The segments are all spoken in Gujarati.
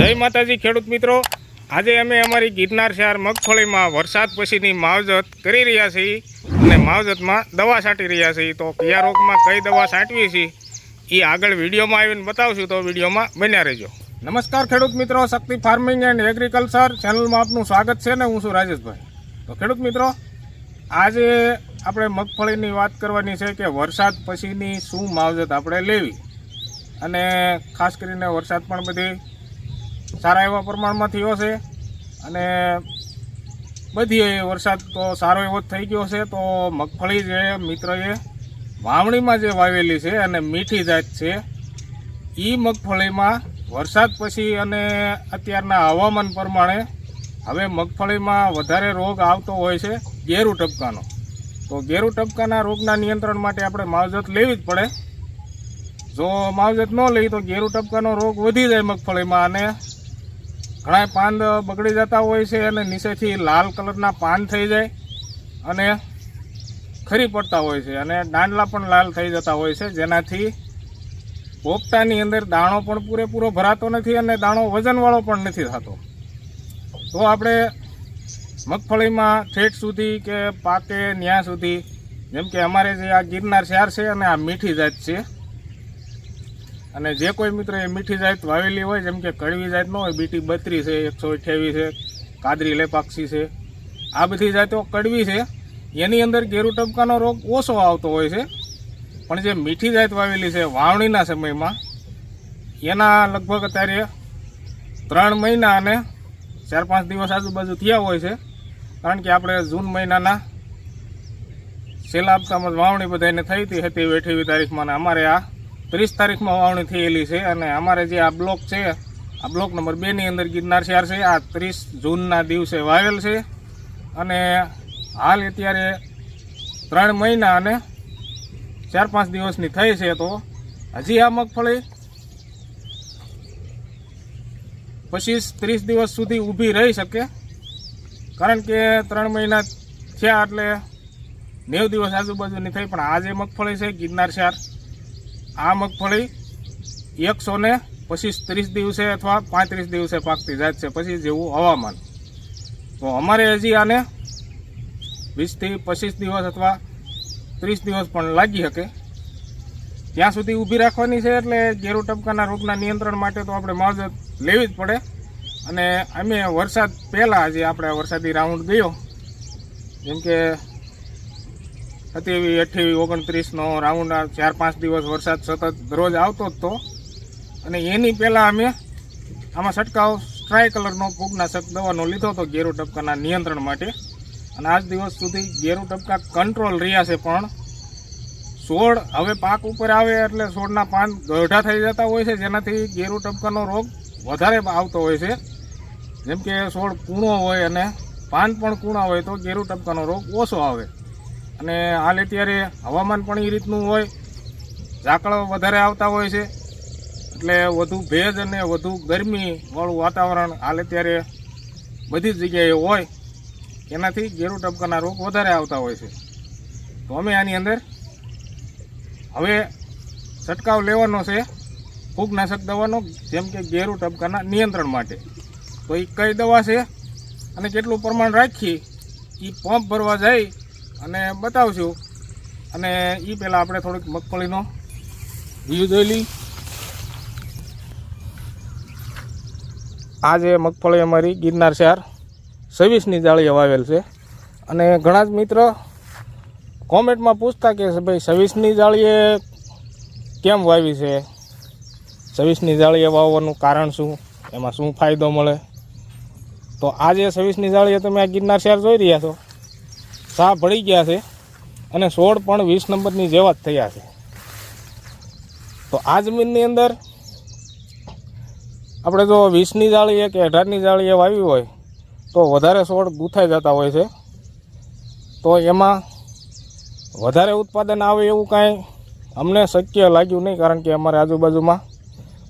જય માતાજી, ખેડૂત મિત્રો. આજે અમે અમારી ગિરનાર શહેર મગફળીમાં વરસાદ પછીની માવજત કરી રહ્યા છીએ અને માવજતમાં દવા છાંટી રહ્યા છીએ. તો કયા રોગમાં કઈ દવા છાંટવી છે, એ આગળ વિડીયોમાં આવીને બતાવશું. તો વિડીયોમાં બન્યા રહેજો. નમસ્કાર, ખેડૂત મિત્રો. શક્તિ ફાર્મિંગ એન્ડ એગ્રીકલ્ચર ચેનલમાં આપનું સ્વાગત છે ને હું છું રાજેશભાઈ. તો ખેડૂત મિત્રો, આજે આપણે મગફળીની વાત કરવાની છે કે વરસાદ પછીની શું માવજત આપણે લેવી. અને ખાસ કરીને વરસાદ પણ બધી સારા એવા પ્રમાણમાં થયો છે. અને બધી વરસાદ તો સારો એવો થઈ ગયો છે. તો મગફળી જે મિત્રએ વાવણીમાં જે વાવેલી છે અને મીઠી જાત છે એ મગફળીમાં વરસાદ પછી અને અત્યારના હવામાન પ્રમાણે હવે મગફળીમાં વધારે રોગ આવતો હોય છે ગેરુ ટપકાનો. તો ગેરુ ટપકાના રોગના નિયંત્રણ માટે આપણે માવજત લેવી જ પડે. જો માવજત ન લઈ તો ગેરુ ટપકાનો રોગ વધી જાય મગફળીમાં અને ઘણા પાન બગડી જતા હોય છે અને નીચેથી લાલ કલરના પાન થઈ જાય અને ખરી પડતા હોય છે અને દાંડલા પણ લાલ થઈ જતા હોય છે. જેનાથી પોપટાની અંદર દાણો પણ પૂરેપૂરો ભરાતો નથી અને દાણો વજનવાળો પણ નથી થતો. તો આપણે મગફળીમાં ઠેઠ સુધી કે પાકે ન્યા સુધી, જેમ કે અમારે જે આ ગિરનાર શહેર છે અને આ મીઠી જાત છે અને જે કોઈ મિત્ર એ મીઠી જાત વાવેલી હોય, જેમ કે કડવી જાત હોય, બીટી બત્રીસ છે, એકસો અઠ્યાવીસ છે, કાદરી લેપાક્ષી છે, આ બધી જાતો કડવી છે. એની અંદર ગેરુ ટપકાનો રોગ ઓછો આવતો હોય છે. પણ જે મીઠી જાત વાવેલી છે વાવણીના સમયમાં, એના લગભગ અત્યારે ત્રણ મહિના અને ચાર પાંચ દિવસ આજુબાજુ થયા હોય છે. કારણ કે આપણે જૂન મહિનાના છેલ્લા હપ્તામાં વાવણી બધાને થઈ હતી અઠ્યાવીસ તારીખમાં અમારે આ ત્રીસ તારીખમાં વાવણી થયેલી છે અને અમારે જે આ બ્લોક છે, આ બ્લોક નંબર બેની અંદર ગિરનાર શહેર છે, આ ત્રીસ જૂનના દિવસે વાવેલ છે. અને હાલ અત્યારે ત્રણ મહિના અને ચાર પાંચ દિવસની થઈ છે તો હજી આ મગફળી પચીસ ત્રીસ દિવસ સુધી ઊભી રહી શકે. કારણ કે ત્રણ મહિના થયા એટલે નેવ દિવસ આજુબાજુની થઈ, પણ આજે મગફળી છે ગિરનાર શહેર આ મગફળી એકસો ને પચીસ ત્રીસ દિવસે અથવા પાંત્રીસ દિવસે પાકતી જાત છે, પછી જેવું હવામાન. તો અમારે હજી આને વીસથી પચીસ દિવસ અથવા ત્રીસ દિવસ પણ લાગી શકે. ત્યાં સુધી ઊભી રાખવાની છે એટલે ગેરુ ટપકાના રોગના નિયંત્રણ માટે તો આપણે માવજત લેવી જ પડે. અને અમે વરસાદ પહેલાં જે આપણે વરસાદી રાઉન્ડ ગયો. જેમ કે સત્યાવીસ અઠ્યાવીસ ઓગણત્રીસનો રાઉન્ડ ચાર, પાંચ દિવસ વરસાદ સતત દરરોજ આવતો જ તો. અને એની પહેલાં અમે આમાં છંટકાવ સ્ટ્રાય કલરનો ફૂગનાશક દવાનો લીધો હતો ગેરુ ટપકાના નિયંત્રણ માટે. અને આજ દિવસ સુધી ગેરુ ટપકા કંટ્રોલ રહ્યા છે પણ છોડ હવે પાક ઉપર આવે એટલે છોડના પાન ગઢા થઈ જતા હોય છે, જેનાથી ગેરુ ટપકાનો રોગ વધારે આવતો હોય છે. જેમ કે છોડ કૂણો હોય અને પાન પણ કૂણા હોય તો ગેરુ ટપકાનો રોગ ઓછો આવે. અને હાલ અત્યારે હવામાન પણ એ રીતનું હોય, ઝાકળ વધારે આવતા હોય છે. એટલે વધુ ભેજ અને વધુ ગરમીવાળું વાતાવરણ હાલ અત્યારે બધી જ જગ્યાએ હોય. એનાથી ગેરુ ટપકાના રોગ વધારે આવતા હોય છે. તો અમે આની અંદર હવે છંટકાવ લેવાનો છે, ફૂગનાશક દવાનો, જેમ કે ગેરુ ટપકાના નિયંત્રણ માટે. તો એ કઈ દવા છે અને કેટલું પ્રમાણ રાખી એ પંપ ભરવા જાય અને બતાવશું. અને એ પહેલાં આપણે થોડીક મગફળીનો વ્યૂ જોઈ લઈ. આ જે મગફળી અમારી ગિરનાર શહેર છવ્વીસની જાળીએ વાવેલ છે. અને ઘણા જ મિત્ર કોમેન્ટમાં પૂછતા કે ભાઈ, છવ્વીસની જાળીએ કેમ વાવી છે? છવ્વીસની જાળીએ વાવવાનું કારણ શું? એમાં શું ફાયદો મળે? તો આજે છવ્વીસની જાળીએ તમે આ ગિરનાર શહેર જોઈ રહ્યા છો. સા ભળી ગયા છે અને છોડ પણ વીસ નંબરની જેવા જ થયા છે. તો આ જમીનની અંદર આપણે જો વીસની જાળીએ કે અઢારની જાળીએ વાવી હોય, તો વધારે છોડ ગૂંથાઈ જતા હોય છે. તો એમાં વધારે ઉત્પાદન આવે એવું કાંઈ અમને શક્ય લાગ્યું નહીં, કારણ કે અમારે આજુબાજુમાં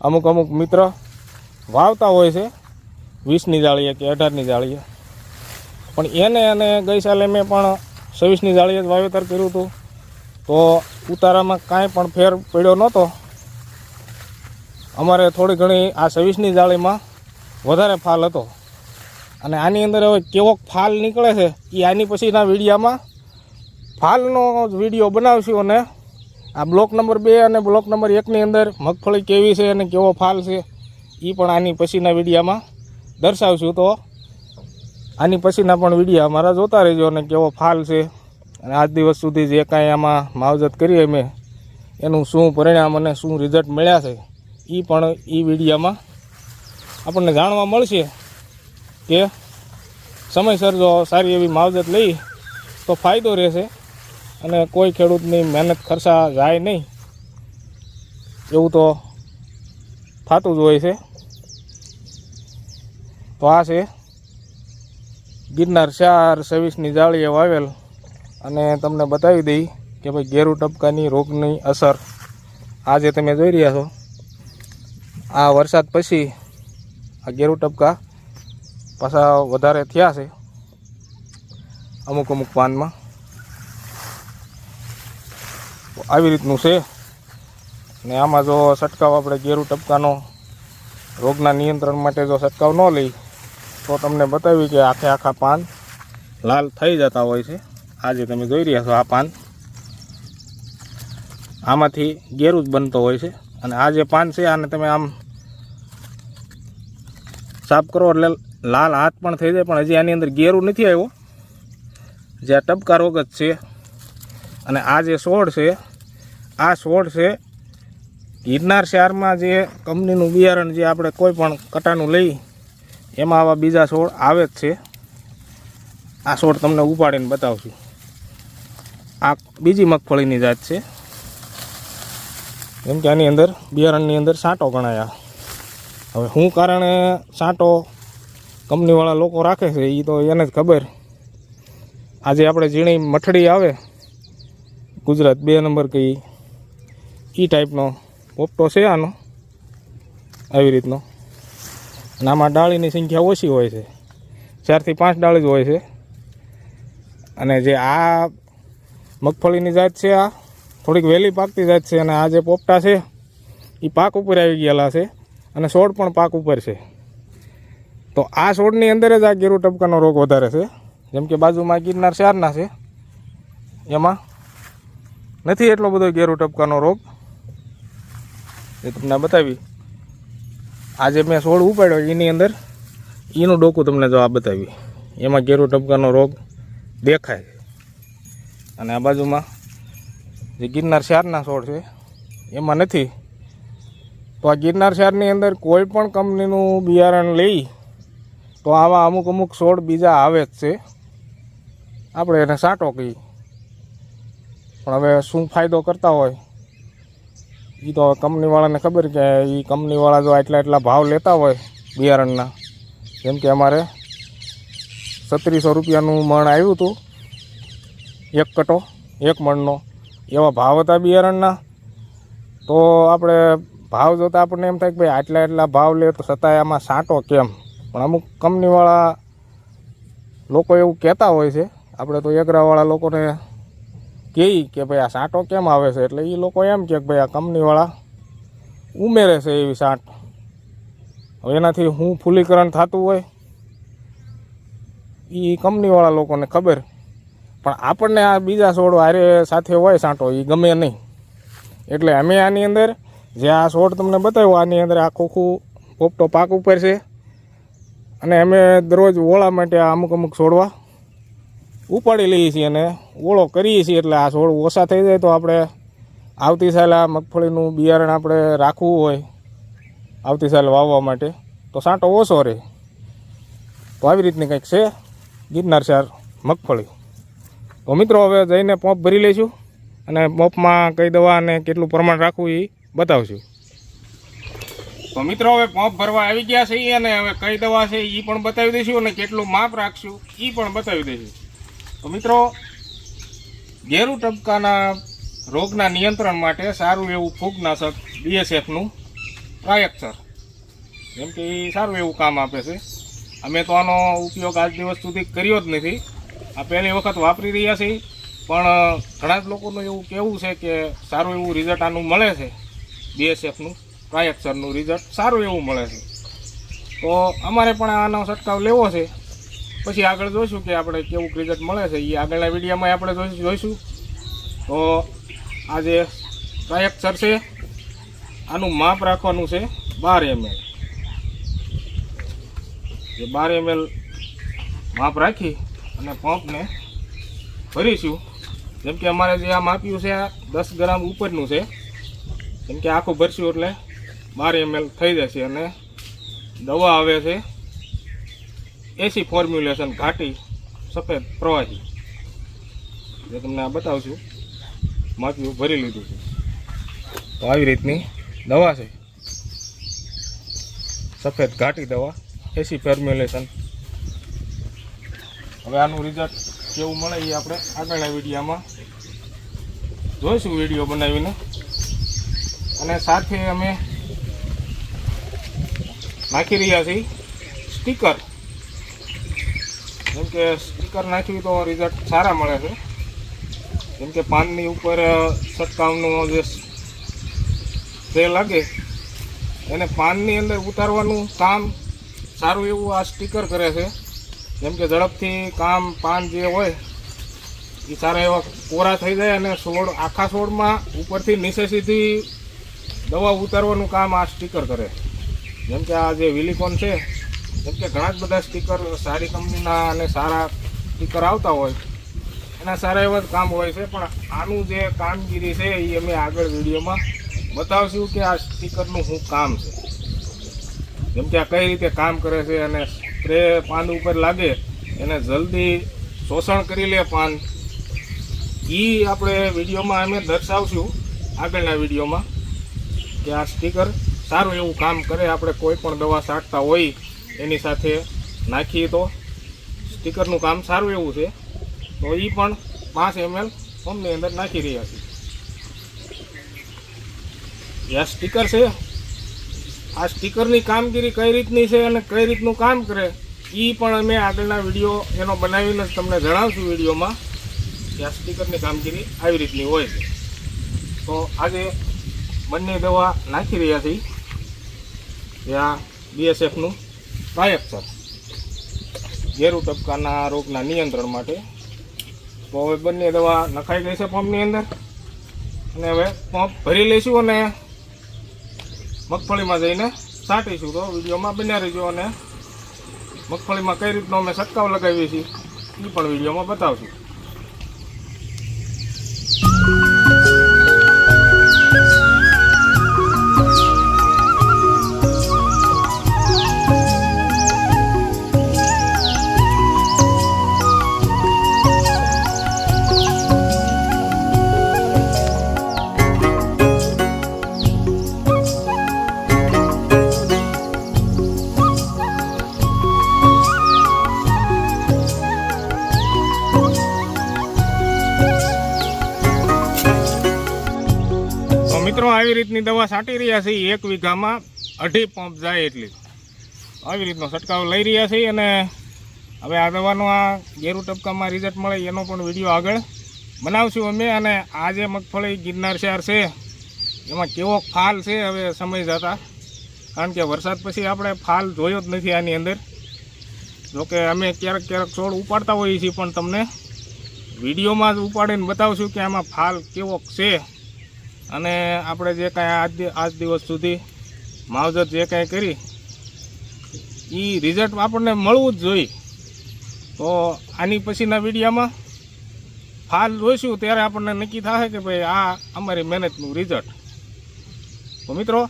અમુક અમુક મિત્ર વાવતા હોય છે. વીસની જાળીએ કે અઢારની જાળીએ પણ એને અને ગઈ સાલે મેં પણ છવ્વીસની જાળીએ જ વાવેતર કર્યું હતું. તો ઉતારામાં કાંઈ પણ ફેર પડ્યો નહોતો. અમારે થોડી ઘણી આ છવ્વીસની જાળીમાં વધારે ફાલ હતો. અને આની અંદર હવે કેવો ફાલ નીકળે છે એ આની પછીના વિડીયામાં ફાલનો જ વીડિયો બનાવશું અને આ બ્લોક નંબર બે અને બ્લોક નંબર એકની અંદર મગફળી કેવી છે અને કેવો ફાલ છે એ પણ આની પછીના વિડીયામાં દર્શાવશું. તો આની પછીના પણ વીડિયો અમારા જોતા રહેજો અને કેવો ફાલ છે. અને આજ દિવસ સુધી જે કાંઈ આમાં માવજત કરીએ અમે, એનું શું પરિણામ અને શું રિઝલ્ટ મળ્યા છે એ પણ એ વિડીયામાં આપણને જાણવા મળશે કે સમયસર જો સારી એવી માવજત લઈ, તો ફાયદો રહેશે અને કોઈ ખેડૂતની મહેનત ખર્ચા જાય નહીં. એવું તો થતું જ હોય છે. તો આ છે ગિરનાર ચાર સવીસની જાળીએ વાવેલ. અને તમને બતાવી દઈ કે ભાઈ ગેરુ ટપકાની રોગની અસર. આજે તમે જોઈ રહ્યા છો. આ વરસાદ પછી આ ગેરુ ટપકા પાછા વધારે થયા છે. અમુક અમુક પાનમાં આવી રીતનું છે. ને આમાં જો છંટકાવ આપણે ગેરુ ટપકાનો રોગના નિયંત્રણ માટે જો છંટકાવ ન લઈ તો તમને બતાવ્યું કે આખે આખા પાન લાલ થઈ જતા હોય છે. આજે તમે જોઈ રહ્યા છો આ પાન. આમાંથી ગેરું જ બનતો હોય છે. અને આ જે પાન છે, આને તમે આમ સાફ કરો એટલે લાલ હાથ પણ થઈ જાય, પણ હજી આની અંદર ગેરું નથી આવ્યો. જે આ ટપકા રોગ જ છે. અને આ જે છોડ છે, આ છોડ છે, ગિરનાર શહેરમાં જે કંપનીનું બિયારણ જે આપણે કોઈ પણ કટાનું લઈ એમાં આવા બીજા છોડ આવે જ છે. આ છોડ તમને ઉપાડીને બતાવશું. આ બીજી મગફળીની જાત છે. જેમ કે આની અંદર, બિયારણની અંદર સાંટો ગણાયા. હવે શું કારણે સાંટો કંપનીવાળા લોકો રાખે છે એ તો એને જ ખબર. આજે આપણે ઝીણી મઠડી આવે, ગુજરાત બે નંબર કઈ એ ટાઈપનો પોપટો છે આનો, આવી રીતનો. અને આમાં ડાળીની સંખ્યા ઓછી હોય છે. ચારથી પાંચ ડાળી જ હોય છે. અને જે આ મગફળીની જાત છે આ, થોડીક વહેલી પાકતી જાત છે અને આ જે પોપટા છે એ પાક ઉપર આવી ગયેલા છે અને છોડ પણ પાક ઉપર છે. તો આ છોડની અંદર જ આ ગેરુ ટપકાનો રોગ વધારે છે. જેમ કે બાજુમાં ગિરનાર ચારના છે. એમાં નથી એટલો બધો ગેરુ ટપકાનો રોગ. એ તમને બતાવી આજે મેં છોડ ઉપાડ્યો એની અંદર એનું ડોકું તમને જો બતાવી. એમાં ગેરુ ટપકાનો રોગ દેખાય અને આ બાજુમાં જે ગિરનાર શારના છોડ છે, એમાં નથી. તો આ ગિરનાર શારની અંદર કોઈ પણ કંપનીનું બિયારણ લઈ, તો આવા અમુક અમુક છોડ બીજા આવે જ છે. આપણે એને સાટો કહીએ. પણ હવે શું ફાયદો કરતા હોય? એ તો કંપનીવાળાને ખબર કે એ કંપનીવાળા જો આટલા એટલા ભાવ લેતા હોય બિયારણના, જેમ કે અમારે સત્રીસો રૂપિયાનું મણ આવ્યું હતું, એક કટો, એક મણનો. એવા ભાવ હતા બિયારણના. તો આપણે ભાવ જોતાં આપણને એમ થાય કે ભાઈ આટલા એટલા ભાવ લે તો છતાંય આમાં સાંટો કેમ? પણ અમુક કંપનીવાળા લોકો એવું કહેતા હોય છે. આપણે તો એકરાવાળા લોકોને કહી કે ભાઈ આ સાંટો કેમ આવે છે? એટલે એ લોકો એમ કે ભાઈ આ કંપનીવાળા ઉમેરે છે એવી સાંટ. હવે એનાથી હું ફૂલીકરણ થતું હોય એ કંપનીવાળા લોકોને ખબર. પણ આપણને આ બીજા છોડ હારે સાથે હોય સાંટો એ ગમે નહીં. એટલે અમે આની અંદર, જે આ છોડ તમને બતાવ્યો, આની અંદર આ ખોખું પોપટો પાક ઉપર છે. અને અમે દરરોજ ઓળા માટે અમુક અમુક છોડવા ઉપાડી લઈએ છીએ અને ઓળો કરીએ છીએ એટલે આ છોડ ઓછા થઈ જાય તો આપણે આવતી સાલ આ મગફળીનું બિયારણ આપણે રાખવું હોય આવતી સાલ વાવવા માટે, તો સાંટો ઓછો રહે. તો આવી રીતની કંઈક છે ગિરનાર સાર મગફળી. તો મિત્રો હવે જઈને પોંપ ભરી લઈશું અને પોંપમાં કઈ દવા અને કેટલું પ્રમાણ રાખવું એ બતાવશું. તો મિત્રો હવે પંપ ભરવા આવી ગયા છે અને હવે કઈ દવા છે એ પણ બતાવી દઈશું અને કેટલું માપ રાખશું એ પણ બતાવી દઈશું. તો મિત્રો, ગેરુ ટપકાના રોગના નિયંત્રણ માટે સારું એવું ફૂગનાશક બીએસએફનું પ્રાયક્ષર જેમ કે એ સારું એવું કામ આપે છે. અમે તો આનો ઉપયોગ આજ દિવસ સુધી કર્યો જ નથી. આ પહેલી વખત વાપરી રહ્યા છીએ. પણ ઘણા જ લોકોનું એવું કહેવું છે કે સારું એવું રિઝલ્ટ આનું મળે છે. બીએસએફનું પ્રાયક્ષરનું રિઝલ્ટ સારું એવું મળે છે. તો અમારે પણ આનો છંટકાવ લેવો છે. પછી આગળ જોઈશું કે આપણે કેવું રિઝલ્ટ મળે છે. એ આગળના વિડીયોમાં આપણે જોઈશું તો આજે ટ્રાયક્સર છે. આનું માપ રાખવાનું છે બાર એમએલ જે બાર એમએલ માપ રાખી અને પંપને ભરીશું. જેમ કે અમારે જે આ માપ્યું છે આ દસ ગ્રામ ઉપરનું છે. જેમ કે આખું ભરશું એટલે બાર એમએલ થઈ જશે અને દવા આવે છે. એસી ફોર્મ્યુલેશન ઘાટી, સફેદ, પ્રવાહી. જે તમને આ બતાવશું માપ્યું ભરી લીધું છે. તો આવી રીતની દવા છે. સફેદ ઘાટી દવા, એસી ફોર્મ્યુલેશન હવે આનું રિઝલ્ટ કેવું મળે એ આપણે આગળના વિડીયોમાં જોઈશું, વીડિયો બનાવીને. અને સાથે અમે નાખી રહ્યા છીએ સ્ટીકર જેમ કે સ્ટીકર નાખ્યું તો રિઝલ્ટ સારા મળે છે. જેમ કે પાનની ઉપર છંટકાવનું જે સ્પ્રે લાગે, એને પાનની અંદર ઉતારવાનું કામ સારું એવું આ સ્ટીકર કરે છે. જેમ કે ઝડપથી કામ, પાન જે હોય એ સારા એવા કોરા થઈ જાય અને છોડ આખા છોડમાં ઉપરથી નીચે સીધી દવા ઉતારવાનું કામ આ સ્ટીકર કરે. જેમ કે આ જે વિલિકોન છે જેમ કે ઘણા જ બધા સ્ટીકર સારી કંપનીના અને સારા સ્ટીકર આવતા હોય. એના સારા એવા કામ હોય છે, પણ આનું જે કામગીરી છે એ અમે આગળ વિડીયોમાં બતાવશું કે આ સ્ટીકરનું શું કામ છે. જેમ કે આ કઈ રીતે કામ કરે છે અને સ્પ્રે પાન ઉપર લાગે, એને જલ્દી શોષણ કરી લે પાન. એ આપણે વિડીયોમાં અમે દર્શાવશું આગળના વિડીયોમાં કે આ સ્ટીકર સારું એવું કામ કરે, આપણે કોઈ પણ દવા છાંટતા હોય એની સાથે નાખીએ તો સ્ટીકરનું કામ સારું એવું છે. તો એ પણ પાંચ એમએલ પંપની અંદર નાખી રહ્યા છીએ આ સ્ટીકર છે. આ સ્ટીકરની કામગીરી કઈ રીતની છે અને કઈ રીતનું કામ કરે એ પણ અમે આગળના વીડિયો એનો બનાવીને તમને જણાવશું વિડીયોમાં કે આ સ્ટીકરની કામગીરી આવી રીતની હોય છે. તો આજે બંને દવા નાખી રહ્યા છીએ. ત્યાં આ બીએસએફનું સર. ઘેરું ટપકાના રોગના નિયંત્રણ માટે. તો હવે બંને દવા નખાઈ ગઈ છે પંપની અંદર. અને હવે પંપ ભરી લઈશું અને મગફળીમાં જઈને છાંટીશું. તો વિડીયોમાં બન્યા રહીશું અને મગફળીમાં કઈ રીતનો અમે છંટકાવ લગાવીએ છીએ એ પણ વિડીયોમાં બતાવશું. મિત્રો, આવી રીતની દવા છાંટી રહ્યા છે એક વીઘામાં અઢી પંપ જાય એટલી. આવી રીતનો છંટકાવ લઈ રહ્યા છીએ અને હવે આ દવાનો આ ગેરુ ટપકામાં રિઝલ્ટ મળે એનો પણ વીડિયો આગળ બનાવશું અમે. અને આ જે મગફળી ગિરનાર શહેર છે. એમાં કેવો ફાલ છે હવે સમય જતા. કારણ કે વરસાદ પછી આપણે ફાલ જોયો જ નથી આની અંદર. જોકે અમે ક્યારેક ક્યારેક છોડ ઉપાડતા હોઈએ છીએ, પણ તમને વિડીયોમાં જ ઉપાડીને બતાવશું કે આમાં ફાલ કેવો છે. અને આપણે જે કાંઈ આજ આજ દિવસ સુધી માવજત જે કાંઈ કરી એ રિઝલ્ટ આપણને મળવું જ જોઈએ. તો આની પછીના વિડીયામાં ફાલ જોઈશું, ત્યારે આપણને નક્કી થશે કે ભાઈ આ અમારી મહેનતનું રિઝલ્ટ તો મિત્રો,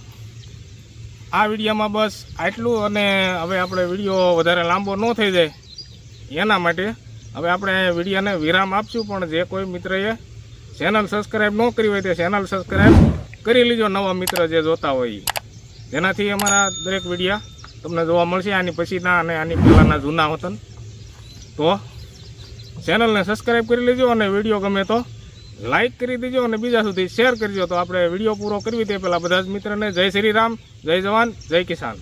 આ વિડીયોમાં બસ આટલું, અને હવે આપણે વીડિયો વધારે લાંબો ન થઈ જાય. એના માટે હવે આપણે વિડીયાને વિરામ આપશું, પણ જે કોઈ મિત્રએ ચેનલ સબસ્ક્રાઈબ ન કરી હોય તે ચેનલ સબસ્ક્રાઈબ કરી લીજો. નવા મિત્ર જે જોતા હોય જેનાથી અમારા દરેક વિડીયા તમને જોવા મળશે. આની પછીના અને આની પહેલાંના જૂના વતન તો ચેનલને સબસ્ક્રાઈબ કરી લેજો અને વીડિયો ગમે તો લાઇક કરી દેજો અને બીજા સુધી શેર કરજો. તો આપણે વીડિયો પૂરો કરવી તે પહેલાં બધા જ મિત્રને જય શ્રી રામ, જય જવાન, જય કિસાન.